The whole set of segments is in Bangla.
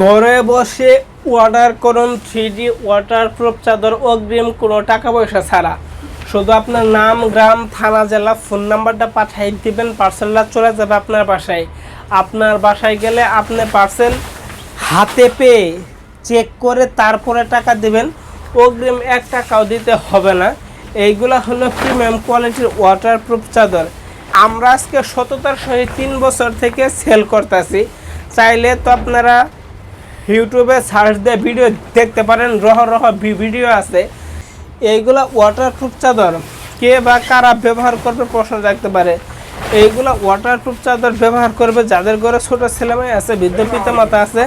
ঘরে বসে অর্ডার করুন থ্রি ডি ওয়াটারপ্রুফ চাদর, অগ্রিম কোনো টাকা পয়সা ছাড়া। শুধু আপনার নাম, গ্রাম, থানা, জেলা ফোন নাম্বারটা পাঠিয়ে দিবেন পার্সেলটা চলে যাবে আপনার বাসায়। আপনার বাসায় গেলে আপনি পার্সেল হাতে পেয়ে চেক করে তারপরে টাকা দেবেন। অগ্রিম এক টাকাও দিতে হবে না। এইগুলা হলো প্রিমিয়াম কোয়ালিটির ওয়াটারপ্রুফ চাদর। আমরা আজকে সততার সহিত তিন বছর থেকে সেল করতেছি। চাইলে তো আপনারা ইউটিউবে সার্চ দিয়ে ভিডিও দেখতে পারেন, রহ রহ ভিডিও আছে। এইগুলা ওয়াটারপ্রুফ চাদর। কে বা কারা ব্যবহার করবে প্রশ্ন রাখতে পারে। এইগুলা ওয়াটারপ্রুফ চাদর ব্যবহার করবে যাদের ঘরে ছোট ছেলেমেয়ে আছে, বৃদ্ধ পিতামাতা আছে,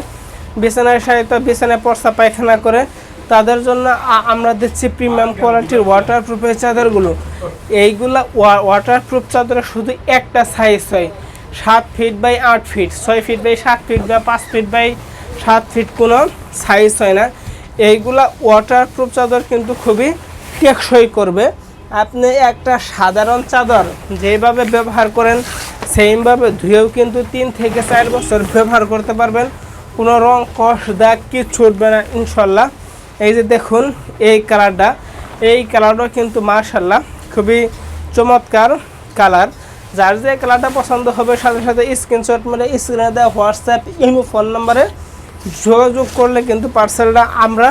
বিছানায় সাহিত্য বিছানায় পর্সা পায়খানা করে, তাদের জন্য আমরা দিচ্ছি প্রিমিয়াম কোয়ালিটির ওয়াটারপ্রুফ এই চাদরগুলো। এইগুলা ওয়াটারপ্রুফ চাদরে শুধু একটা সাইজ হয়। সাত ফিট বাই আট ফিট ছয় ফিট বাই সাত ফিট বা পাঁচ ফিট বাই সাত ফিট কোনো সাইজ হয় না। এইগুলা ওয়াটারপ্রুফ চাদর কিন্তু খুবই টেকসই করবে। আপনি একটা সাধারণ চাদর যেভাবে ব্যবহার করেন, সেইভাবে ধুয়েও কিন্তু তিন থেকে চার বছর ব্যবহার করতে পারবেন। কোনো রং কষ, দাগ কিচ্ছু উঠবে না, ইনশাল্লাহ। এই যে দেখুন, এই কালারটা এই কালারটা কিন্তু মার্শাল্লাহ খুবই চমৎকার কালার। যার যে কালারটা পছন্দ হবে, সাথে সাথে স্ক্রিনশট মানে স্ক্রিনে দেওয়া হোয়াটসঅ্যাপ, ইমো, ফোন নম্বরে যোগাযোগ করলে কিন্তু পার্সেলটা আমরা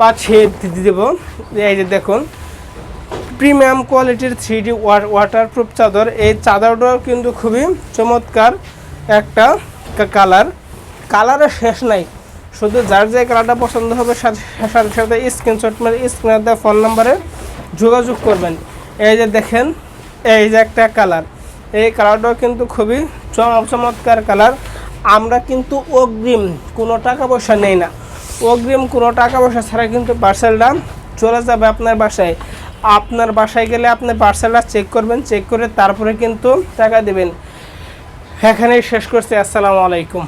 পাঠিয়ে দিয়ে দেবো। এই যে দেখুন, প্রিমিয়াম কোয়ালিটির থ্রি ডি ওয়াটারপ্রুফ চাদর। এই চাদরটাও কিন্তু খুবই চমৎকার একটা কালার কালারের শেষ নাই। শুধু যার যে কালারটা পছন্দ হবে সাথে সাথে সাথে স্ক্রিনশট মেরে স্ক্রিনের দেওয়া ফোন নাম্বারে যোগাযোগ করবেন। এই যে দেখেন, এই যে একটা কালার এই কালারটাও কিন্তু খুবই চমৎকার কালার আমরা কিন্তু অগ্রিম কোনো টাকা পয়সা নেই না। অগ্রিম কোনো টাকা পয়সা ছাড়া কিন্তু পার্সেলটা চলে যাবে আপনার বাসায়। আপনার বাসায় গেলে আপনি পার্সেলটা চেক করবেন চেক করে তারপরে কিন্তু টাকা দেবেন। এখানেই শেষ করছি, আসসালামু আলাইকুম।